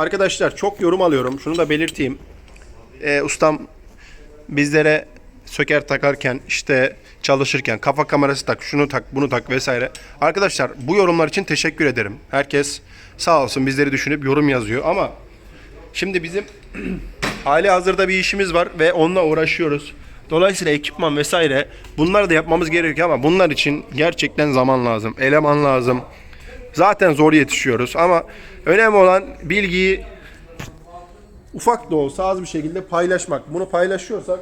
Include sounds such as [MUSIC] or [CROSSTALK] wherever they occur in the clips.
Arkadaşlar çok yorum alıyorum. Şunu da belirteyim. Ee, ustam bizlere söker takarken işte çalışırken kafa kamerası tak, şunu tak, bunu tak vesaire. Arkadaşlar bu yorumlar için teşekkür ederim. Herkes sağ olsun bizleri düşünüp yorum yazıyor ama şimdi bizim [CLEARS THROAT] hali hazırda bir işimiz var ve onunla uğraşıyoruz. Dolayısıyla ekipman vesaire bunları da yapmamız gerekiyor ama bunlar için gerçekten zaman lazım, eleman lazım. Zaten zor yetişiyoruz ama önemli olan bilgiyi ufak da olsa az bir şekilde paylaşmak. Bunu paylaşıyorsak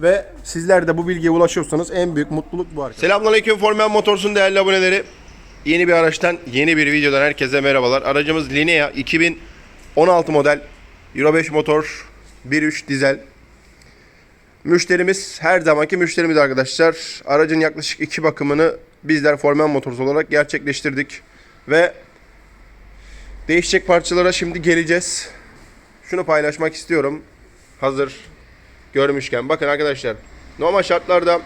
ve sizler de bu bilgiye ulaşıyorsanız en büyük mutluluk bu arkadaşlar. Selamünaleyküm Formel Motors'un değerli aboneleri. Yeni bir araçtan, yeni bir videodan herkese merhabalar. Aracımız Linea 2016 model Euro 5 motor 1.3 dizel. Müşterimiz her zamanki müşterimiz arkadaşlar. Aracın yaklaşık iki bakımını bizler Formel Motors olarak gerçekleştirdik. Ve değişecek parçalara şimdi geleceğiz. Şunu paylaşmak istiyorum. Hazır görmüşken. Bakın arkadaşlar. Normal şartlarda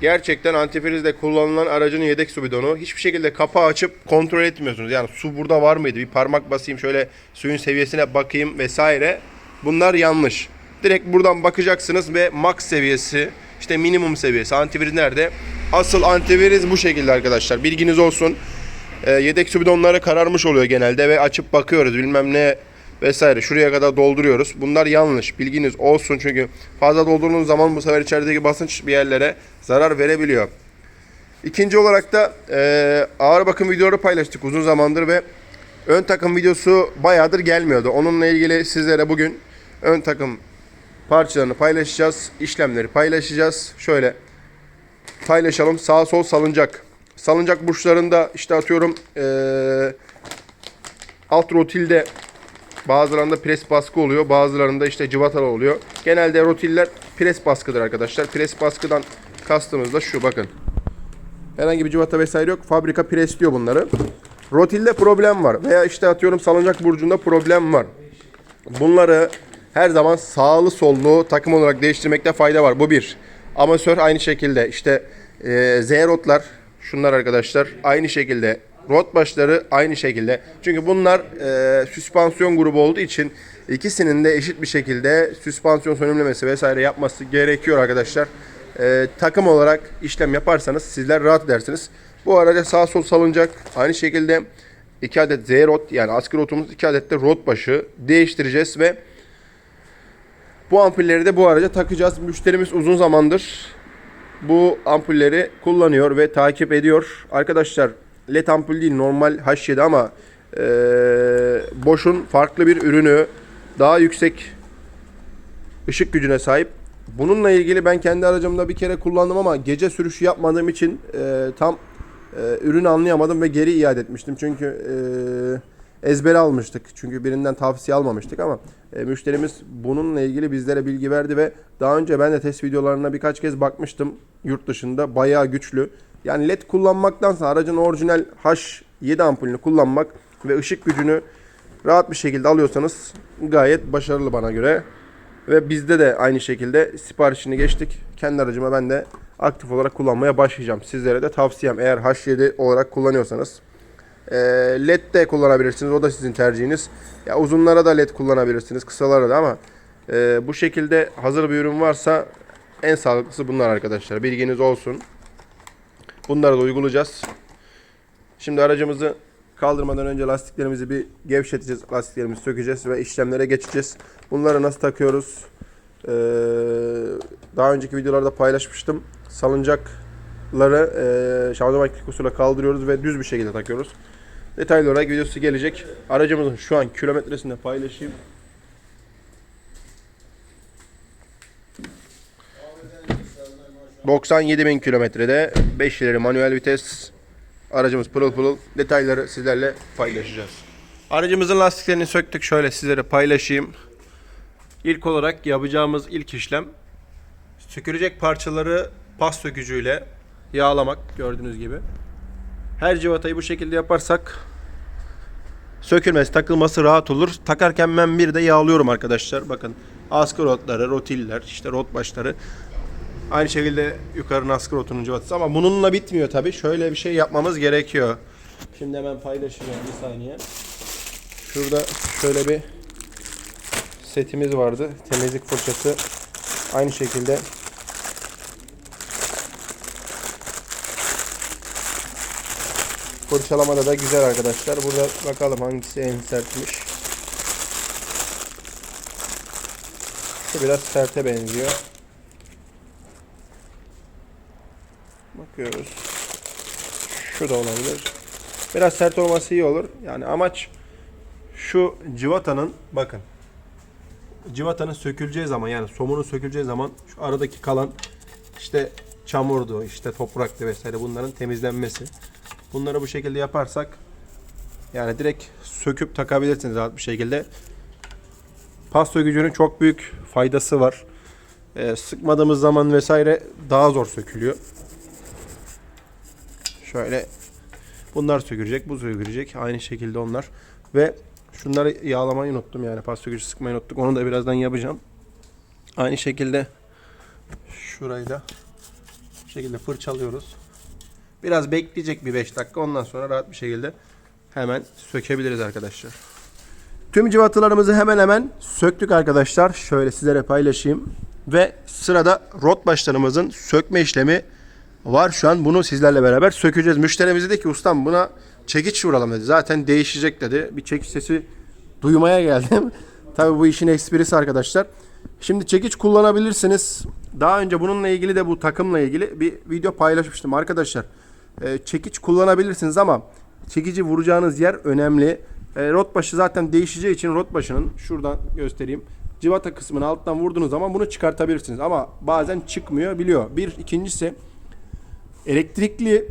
gerçekten antifrizde kullanılan aracın yedek su bidonu. Hiçbir şekilde kapağı açıp kontrol etmiyorsunuz. Yani su burada var mıydı? Bir parmak basayım şöyle suyun seviyesine bakayım vesaire. Bunlar yanlış. Direkt buradan bakacaksınız ve max seviyesi, işte minimum seviyesi, antifriz nerede? Asıl antifriz bu şekilde arkadaşlar. Bilginiz olsun. E, yedek su bidonları kararmış oluyor genelde ve açıp bakıyoruz bilmem ne vesaire. Şuraya kadar dolduruyoruz. Bunlar yanlış. Bilginiz olsun çünkü fazla doldurduğunuz zaman bu sefer içerideki basınç bir yerlere zarar verebiliyor. İkinci olarak da e, ağır bakım videoları paylaştık uzun zamandır ve ön takım videosu bayağıdır gelmiyordu. Onunla ilgili sizlere bugün ön takım parçalarını paylaşacağız. işlemleri paylaşacağız. Şöyle paylaşalım. Sağ sol salıncak. Salıncak burçlarında işte atıyorum eee alt rotilde bazılarında pres baskı oluyor. Bazılarında işte cıvatalı oluyor. Genelde rotiller pres baskıdır arkadaşlar. Pres baskıdan kastımız da şu bakın. Herhangi bir cıvata vesaire yok. Fabrika presliyor bunları. Rotilde problem var. Veya işte atıyorum salıncak burcunda problem var. Bunları her zaman sağlı sollu takım olarak değiştirmekte fayda var. Bu bir. Amatör aynı şekilde işte e, Z rotlar şunlar arkadaşlar aynı şekilde rot başları aynı şekilde. Çünkü bunlar e, süspansiyon grubu olduğu için ikisinin de eşit bir şekilde süspansiyon sönümlemesi vesaire yapması gerekiyor arkadaşlar. E, takım olarak işlem yaparsanız sizler rahat edersiniz. Bu araca sağ sol salınacak. Aynı şekilde 2 adet Z rot yani askı rotumuz 2 adet de rot başı değiştireceğiz ve bu ampulleri de bu araca takacağız. Müşterimiz uzun zamandır bu ampulleri kullanıyor ve takip ediyor. Arkadaşlar led ampul değil normal H7 ama eee Bosch'un farklı bir ürünü daha yüksek ışık gücüne sahip. Bununla ilgili ben kendi aracımda bir kere kullandım ama gece sürüşü yapmadığım için eee, tam eee, ürünü anlayamadım ve geri iade etmiştim. Çünkü eee ezbere almıştık. Çünkü birinden tavsiye almamıştık ama e, müşterimiz bununla ilgili bizlere bilgi verdi ve daha önce ben de test videolarına birkaç kez bakmıştım yurt dışında. Bayağı güçlü. Yani led kullanmaktansa aracın orijinal H7 ampulünü kullanmak ve ışık gücünü rahat bir şekilde alıyorsanız gayet başarılı bana göre. Ve bizde de aynı şekilde siparişini geçtik. Kendi aracıma ben de aktif olarak kullanmaya başlayacağım. Sizlere de tavsiyem eğer H7 olarak kullanıyorsanız. Ee, LED de kullanabilirsiniz. O da sizin tercihiniz. Ya uzunlara da LED kullanabilirsiniz, kısalara da ama e, bu şekilde hazır bir ürün varsa en sağlıklısı bunlar arkadaşlar. Bilginiz olsun. Bunları da uygulayacağız. Şimdi aracımızı kaldırmadan önce lastiklerimizi bir gevşeteceğiz. Lastiklerimizi sökeceğiz ve işlemlere geçeceğiz. Bunları nasıl takıyoruz? Ee, daha önceki videolarda paylaşmıştım. Salıncakları e, şanzıman kikusuyla kaldırıyoruz ve düz bir şekilde takıyoruz. Detaylı olarak videosu gelecek. Aracımızın şu an kilometresini de paylaşayım. ...97 bin kilometrede 5 ileri manuel vites aracımız pırıl pırıl detayları sizlerle paylaşacağız. Aracımızın lastiklerini söktük şöyle sizlere paylaşayım. İlk olarak yapacağımız ilk işlem sökülecek parçaları pas sökücüyle yağlamak gördüğünüz gibi. Her civatayı bu şekilde yaparsak sökülmesi, takılması rahat olur. Takarken ben bir de yağlıyorum arkadaşlar. Bakın askı rotları, rotiller, işte rot başları. Aynı şekilde yukarı askı rotunun civatası ama bununla bitmiyor tabi. Şöyle bir şey yapmamız gerekiyor. Şimdi hemen paylaşacağım bir saniye. Şurada şöyle bir setimiz vardı. Temizlik fırçası. Aynı şekilde Fırçalamada da güzel arkadaşlar. Burada bakalım hangisi en sertmiş. Şu biraz serte benziyor. Bakıyoruz. Şu da olabilir. Biraz sert olması iyi olur. Yani amaç şu civatanın bakın. Civatanın söküleceği zaman yani somunun söküleceği zaman şu aradaki kalan işte çamurdu, işte topraktı vesaire bunların temizlenmesi. Bunları bu şekilde yaparsak yani direkt söküp takabilirsiniz rahat bir şekilde. Pas sökücünün çok büyük faydası var. Ee, sıkmadığımız zaman vesaire daha zor sökülüyor. Şöyle bunlar sökülecek, bu sökülecek. Aynı şekilde onlar. Ve şunları yağlamayı unuttum yani pas sökücü sıkmayı unuttuk. Onu da birazdan yapacağım. Aynı şekilde şurayı da şekilde fırçalıyoruz. Biraz bekleyecek bir 5 dakika. Ondan sonra rahat bir şekilde hemen sökebiliriz arkadaşlar. Tüm cıvatalarımızı hemen hemen söktük arkadaşlar. Şöyle sizlere paylaşayım. Ve sırada rot başlarımızın sökme işlemi var şu an. Bunu sizlerle beraber sökeceğiz. Müşterimiz dedi ki ustam buna çekiç vuralım dedi. Zaten değişecek dedi. Bir çekiç sesi duymaya geldim. [LAUGHS] Tabii bu işin esprisi arkadaşlar. Şimdi çekiç kullanabilirsiniz. Daha önce bununla ilgili de bu takımla ilgili bir video paylaşmıştım arkadaşlar. Ee, çekiç kullanabilirsiniz ama çekici vuracağınız yer önemli. E, rot başı zaten değişeceği için rot başının şuradan göstereyim. Civata kısmını alttan vurduğunuz zaman bunu çıkartabilirsiniz. Ama bazen çıkmıyor biliyor. Bir ikincisi elektrikli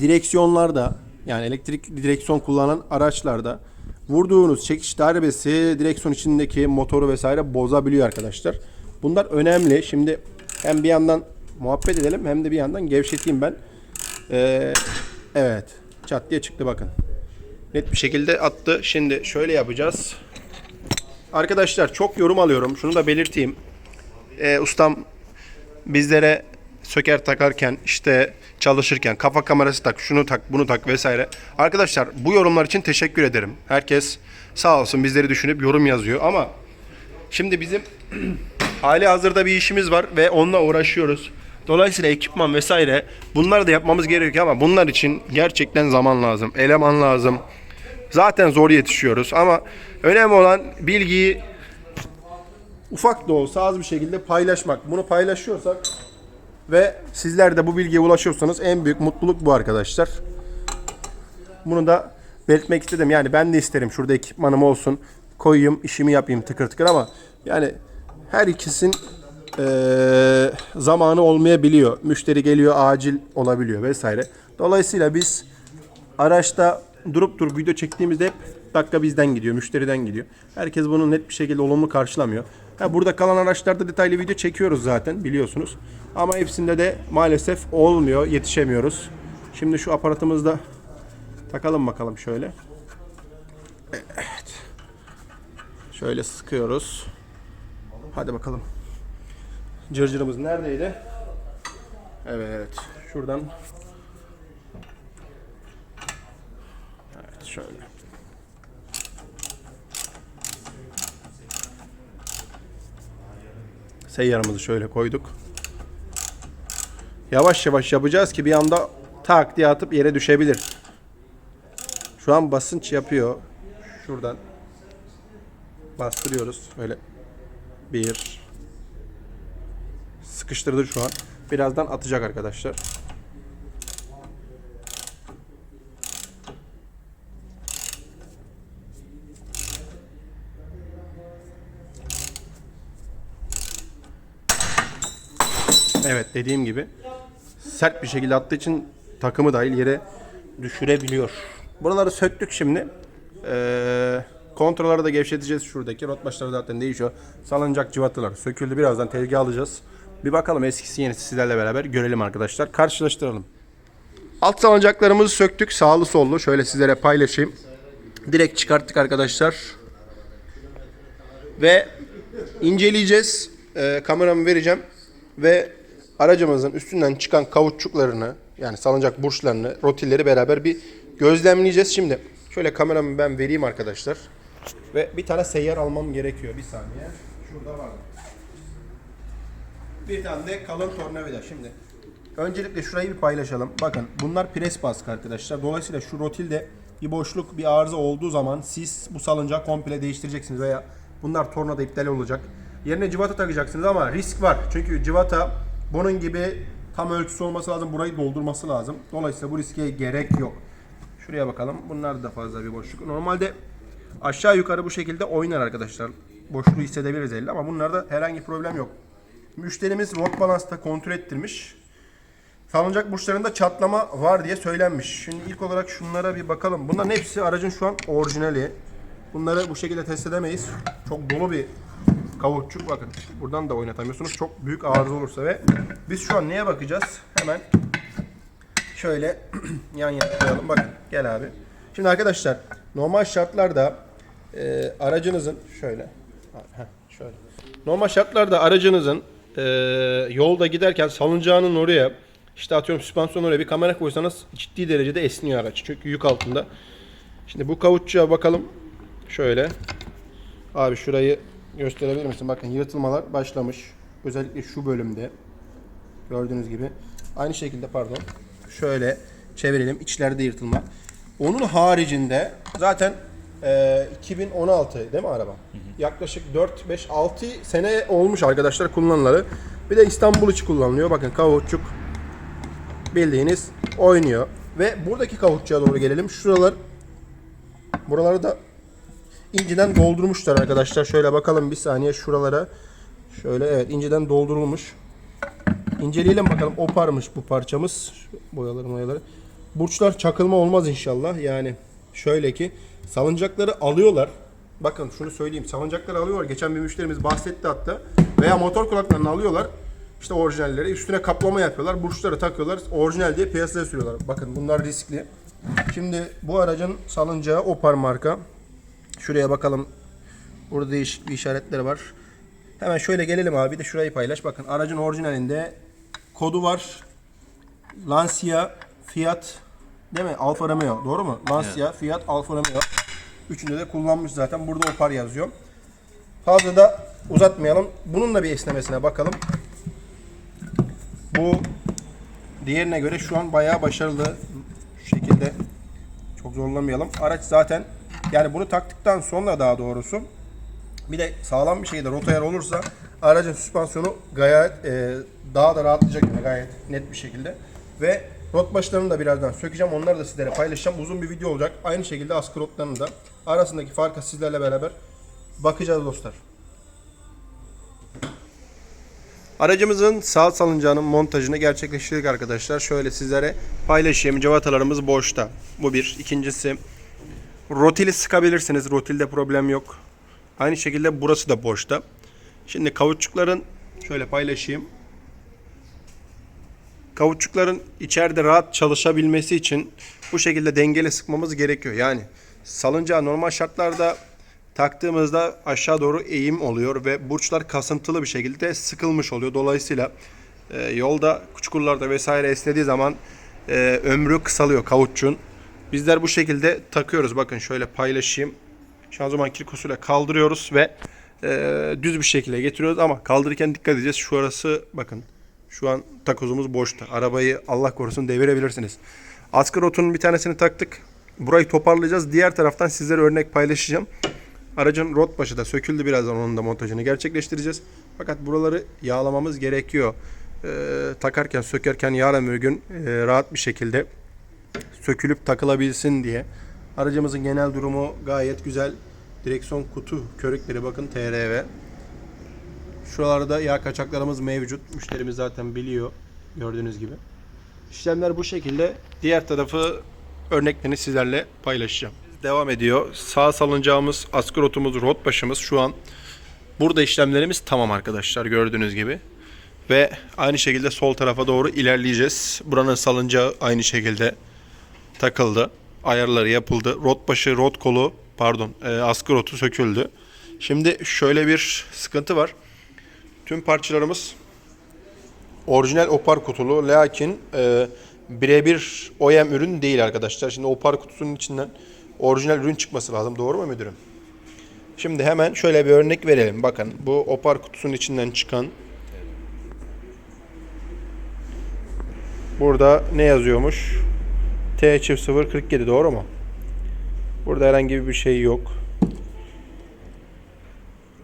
direksiyonlarda yani elektrikli direksiyon kullanan araçlarda vurduğunuz çekiş darbesi direksiyon içindeki motoru vesaire bozabiliyor arkadaşlar. Bunlar önemli. Şimdi hem bir yandan muhabbet edelim hem de bir yandan gevşeteyim ben. Ee, evet. Çat diye çıktı bakın. Net bir şekilde attı. Şimdi şöyle yapacağız. Arkadaşlar çok yorum alıyorum. Şunu da belirteyim. Ee, ustam bizlere söker takarken işte çalışırken kafa kamerası tak, şunu tak, bunu tak vesaire. Arkadaşlar bu yorumlar için teşekkür ederim. Herkes sağ olsun bizleri düşünüp yorum yazıyor ama şimdi bizim [CLEARS THROAT] hali hazırda bir işimiz var ve onunla uğraşıyoruz. Dolayısıyla ekipman vesaire bunları da yapmamız gerekiyor ama bunlar için gerçekten zaman lazım. Eleman lazım. Zaten zor yetişiyoruz ama önemli olan bilgiyi ufak da olsa az bir şekilde paylaşmak. Bunu paylaşıyorsak ve sizler de bu bilgiye ulaşıyorsanız en büyük mutluluk bu arkadaşlar. Bunu da belirtmek istedim. Yani ben de isterim şurada ekipmanım olsun. Koyayım, işimi yapayım tıkır tıkır ama yani her ikisinin eee, zamanı olmayabiliyor. Müşteri geliyor, acil olabiliyor vesaire. Dolayısıyla biz araçta durup durup video çektiğimizde hep dakika bizden gidiyor, müşteriden gidiyor. Herkes bunu net bir şekilde olumlu karşılamıyor. Ha, burada kalan araçlarda detaylı video çekiyoruz zaten biliyorsunuz. Ama hepsinde de maalesef olmuyor, yetişemiyoruz. Şimdi şu aparatımızı da takalım bakalım şöyle. Evet. Şöyle sıkıyoruz. Hadi bakalım. Cırcırımız neredeydi? Evet. Şuradan. Evet şöyle. Seyyarımızı şöyle koyduk. Yavaş yavaş yapacağız ki bir anda tak diye atıp yere düşebilir. Şu an basınç yapıyor. Şuradan bastırıyoruz. Öyle bir sıkıştırdı şu an. Birazdan atacak arkadaşlar. Evet dediğim gibi sert bir şekilde attığı için takımı dahil yere düşürebiliyor. Buraları söktük şimdi. Ee, kontrolleri da gevşeteceğiz şuradaki. Rot başları zaten değişiyor. Salıncak cıvatalar söküldü. Birazdan tezgah alacağız. Bir bakalım eskisi yenisi sizlerle beraber görelim arkadaşlar. Karşılaştıralım. Alt salıncaklarımızı söktük. Sağlı sollu. Şöyle sizlere paylaşayım. Direkt çıkarttık arkadaşlar. Ve inceleyeceğiz. Ee, kameramı vereceğim. Ve aracımızın üstünden çıkan kauçuklarını yani salıncak burçlarını, rotilleri beraber bir gözlemleyeceğiz. Şimdi Şöyle kameramı ben vereyim arkadaşlar. Ve bir tane seyyar almam gerekiyor. Bir saniye. Şurada var. Bir tane de kalın tornavida. Şimdi öncelikle şurayı bir paylaşalım. Bakın bunlar pres baskı arkadaşlar. Dolayısıyla şu rotilde bir boşluk, bir arıza olduğu zaman siz bu salıncağı komple değiştireceksiniz veya bunlar tornada iptal olacak. Yerine civata takacaksınız ama risk var. Çünkü civata bunun gibi tam ölçüsü olması lazım. Burayı doldurması lazım. Dolayısıyla bu riske gerek yok. Şuraya bakalım. Bunlar da fazla bir boşluk. Normalde aşağı yukarı bu şekilde oynar arkadaşlar. Boşluğu hissedebiliriz elde ama bunlarda herhangi problem yok. Müşterimiz rot balansta kontrol ettirmiş. Salıncak burçlarında çatlama var diye söylenmiş. Şimdi ilk olarak şunlara bir bakalım. Bunların hepsi aracın şu an orijinali. Bunları bu şekilde test edemeyiz. Çok dolu bir kavukçuk bakın. Buradan da oynatamıyorsunuz. Çok büyük arıza olursa ve biz şu an neye bakacağız? Hemen şöyle [CLEARS THROAT] yan yana koyalım. Bakın gel abi. Şimdi arkadaşlar normal şartlarda e, aracınızın şöyle heh, şöyle. Normal şartlarda aracınızın e, yolda giderken salıncağının oraya işte atıyorum süspansiyon oraya bir kamera koysanız ciddi derecede esniyor araç. Çünkü yük altında. Şimdi bu kavutçuğa bakalım. Şöyle. Abi şurayı gösterebilir misin? Bakın yırtılmalar başlamış. Özellikle şu bölümde. Gördüğünüz gibi. Aynı şekilde pardon. Şöyle çevirelim. İçlerde yırtılma. Onun haricinde zaten e, 2016 değil mi araba? Yaklaşık 4, 5, 6 sene olmuş arkadaşlar kullanılalı. Bir de İstanbul içi kullanılıyor. Bakın kavutçuk bildiğiniz oynuyor. Ve buradaki kavukçuğa doğru gelelim. Şuralar buraları da inciden doldurmuşlar arkadaşlar. Şöyle bakalım bir saniye şuralara. Şöyle evet inceden doldurulmuş. İnceleyelim bakalım oparmış bu parçamız. Boyaları boyaları. Burçlar çakılma olmaz inşallah. Yani şöyle ki salıncakları alıyorlar. Bakın şunu söyleyeyim. Salıncakları alıyorlar. Geçen bir müşterimiz bahsetti hatta. Veya motor kulaklarını alıyorlar. İşte orijinalleri. Üstüne kaplama yapıyorlar. Burçları takıyorlar. Orijinal diye piyasaya sürüyorlar. Bakın bunlar riskli. Şimdi bu aracın salıncağı Opar marka. Şuraya bakalım. Burada değişik bir işaretleri var. Hemen şöyle gelelim abi de şurayı paylaş. Bakın aracın orijinalinde kodu var. Lancia, Fiat, değil mi? Alfa Romeo. Doğru mu? Lancia, Fiat, Alfa Romeo. Üçünde de kullanmış zaten. Burada Opar yazıyor. Fazla da uzatmayalım. Bunun da bir esnemesine bakalım. Bu diğerine göre şu an bayağı başarılı. Şu şekilde çok zorlamayalım. Araç zaten yani bunu taktıktan sonra daha doğrusu bir de sağlam bir şekilde rotayar olursa aracın süspansiyonu gayet e, daha da rahatlayacak yani gayet net bir şekilde. Ve rot başlarını da birazdan sökeceğim. Onları da sizlere paylaşacağım. Uzun bir video olacak. Aynı şekilde askı rotlarını da arasındaki farkı sizlerle beraber bakacağız dostlar. Aracımızın sağ salıncağının montajını gerçekleştirdik arkadaşlar. Şöyle sizlere paylaşayım. Cavatalarımız boşta. Bu bir. İkincisi rotili sıkabilirsiniz. Rotilde problem yok. Aynı şekilde burası da boşta. Şimdi kauçukların şöyle paylaşayım. Kauçukların içeride rahat çalışabilmesi için bu şekilde dengeli sıkmamız gerekiyor. Yani salıncağı normal şartlarda taktığımızda aşağı doğru eğim oluyor ve burçlar kasıntılı bir şekilde sıkılmış oluyor. Dolayısıyla e, yolda çukurlarda vesaire esnediği zaman e, ömrü kısalıyor kauçuğun. Bizler bu şekilde takıyoruz. Bakın şöyle paylaşayım. Şanzıman kirkosuyla kaldırıyoruz ve e, düz bir şekilde getiriyoruz ama kaldırırken dikkat edeceğiz. Şu arası bakın şu an takozumuz boşta. Arabayı Allah korusun devirebilirsiniz. Askı rotunun bir tanesini taktık. Burayı toparlayacağız. Diğer taraftan sizlere örnek paylaşacağım. Aracın rot başı da söküldü birazdan onun da montajını gerçekleştireceğiz. Fakat buraları yağlamamız gerekiyor. Ee, takarken sökerken yarın bir gün e, rahat bir şekilde sökülüp takılabilsin diye. Aracımızın genel durumu gayet güzel. Direksiyon kutu körükleri bakın TRV. Şuralarda yağ kaçaklarımız mevcut. Müşterimiz zaten biliyor gördüğünüz gibi. İşlemler bu şekilde. Diğer tarafı örneklerini sizlerle paylaşacağım. Devam ediyor. Sağ salıncağımız, askı rotumuz, rot başımız şu an burada işlemlerimiz tamam arkadaşlar gördüğünüz gibi. Ve aynı şekilde sol tarafa doğru ilerleyeceğiz. Buranın salıncağı aynı şekilde takıldı. Ayarları yapıldı. Rot başı, rot kolu, pardon, e, askı rotu söküldü. Şimdi şöyle bir sıkıntı var. Tüm parçalarımız orijinal opar kutulu lakin e, birebir OEM ürün değil arkadaşlar. Şimdi opar kutusunun içinden orijinal ürün çıkması lazım. Doğru mu müdürüm? Şimdi hemen şöyle bir örnek verelim. Bakın bu opar kutusunun içinden çıkan Burada ne yazıyormuş? T çift 047 doğru mu? Burada herhangi bir şey yok.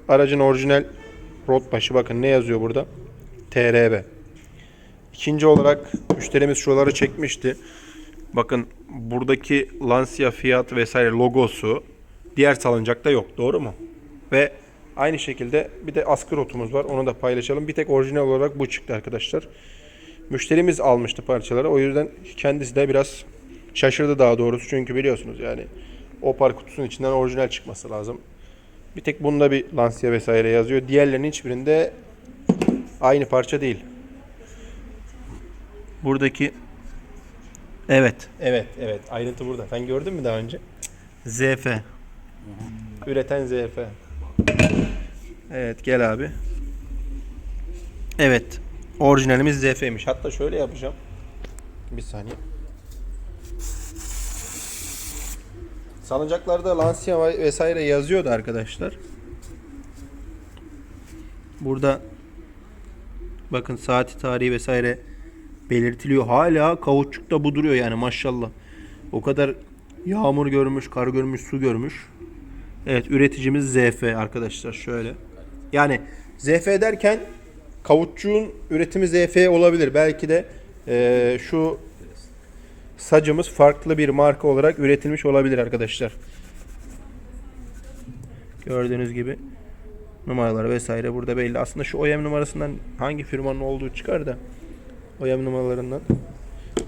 Aracın orijinal rot başı bakın ne yazıyor burada? TRB. İkinci olarak müşterimiz şuraları çekmişti. Bakın buradaki Lancia Fiat vesaire logosu diğer salıncakta yok. Doğru mu? Ve aynı şekilde bir de askı rotumuz var. Onu da paylaşalım. Bir tek orijinal olarak bu çıktı arkadaşlar. Müşterimiz almıştı parçaları. O yüzden kendisi de biraz şaşırdı daha doğrusu. Çünkü biliyorsunuz yani Opar kutusunun içinden orijinal çıkması lazım. Bir tek bunda bir Lancia vesaire yazıyor. Diğerlerinin hiçbirinde aynı parça değil. Buradaki Evet, evet, evet. Ayrıntı burada. Sen gördün mü daha önce? ZF. Üreten ZF. Evet, gel abi. Evet. Orijinalimiz ZF'ymiş. Hatta şöyle yapacağım. Bir saniye. Salıncaklarda Lancia vesaire yazıyordu arkadaşlar. Burada bakın saati tarihi vesaire belirtiliyor. Hala kauçukta bu duruyor yani maşallah. O kadar yağmur görmüş, kar görmüş, su görmüş. Evet üreticimiz ZF arkadaşlar şöyle. Yani ZF derken Kavutçuğun üretimi ZF olabilir. Belki de eee, şu sacımız farklı bir marka olarak üretilmiş olabilir arkadaşlar. Gördüğünüz gibi numaralar vesaire burada belli. Aslında şu OEM numarasından hangi firmanın olduğu çıkar da OEM numaralarından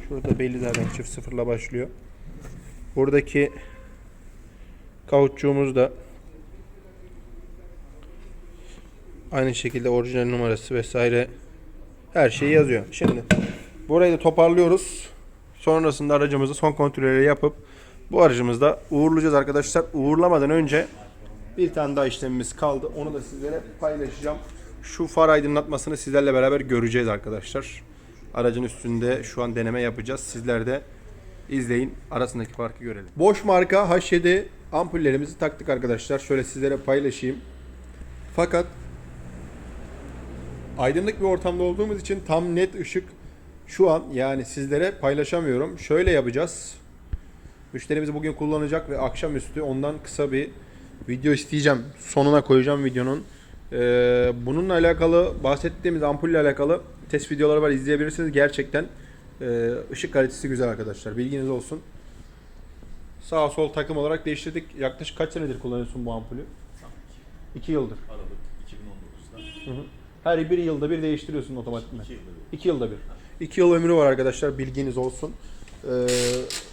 şurada belli zaten çift sıfırla başlıyor. Buradaki kauçuğumuz da Aynı şekilde orijinal numarası vesaire her şeyi yazıyor. Şimdi burayı da toparlıyoruz. Sonrasında aracımızı son kontrolleri yapıp bu aracımızda uğurlayacağız arkadaşlar. Uğurlamadan önce bir tane daha işlemimiz kaldı. Onu da sizlere paylaşacağım. Şu far aydınlatmasını sizlerle beraber göreceğiz arkadaşlar. Aracın üstünde şu an deneme yapacağız. Sizler de izleyin. Arasındaki farkı görelim. Boş marka H7 ampullerimizi taktık arkadaşlar. Şöyle sizlere paylaşayım. Fakat aydınlık bir ortamda olduğumuz için tam net ışık şu an yani sizlere paylaşamıyorum. Şöyle yapacağız. Müşterimiz bugün kullanacak ve akşamüstü ondan kısa bir video isteyeceğim. Sonuna koyacağım videonun. Ee, bununla alakalı bahsettiğimiz ampulle alakalı test videoları var izleyebilirsiniz. Gerçekten e, ışık kalitesi güzel arkadaşlar. Bilginiz olsun. Sağ sol takım olarak değiştirdik. Yaklaşık kaç senedir kullanıyorsun bu ampulü? 2 yıldır. Aralık 2019'da. Her bir yılda bir değiştiriyorsun otomatikman. 2 yılda bir. 2 yılda bir. 2 yıl ömrü var arkadaşlar bilginiz olsun. Ee,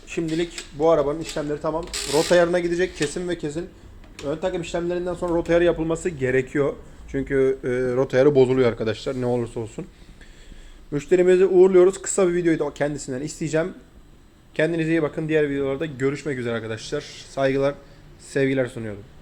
şimdilik bu arabanın işlemleri tamam. Rota ayarına gidecek kesin ve kesin. Ön takım işlemlerinden sonra rota ayarı yapılması gerekiyor. Çünkü e, rota ayarı bozuluyor arkadaşlar ne olursa olsun. Müşterimizi uğurluyoruz. Kısa bir videoyu da kendisinden isteyeceğim. Kendinize iyi bakın. Diğer videolarda görüşmek üzere arkadaşlar. Saygılar, sevgiler sunuyorum.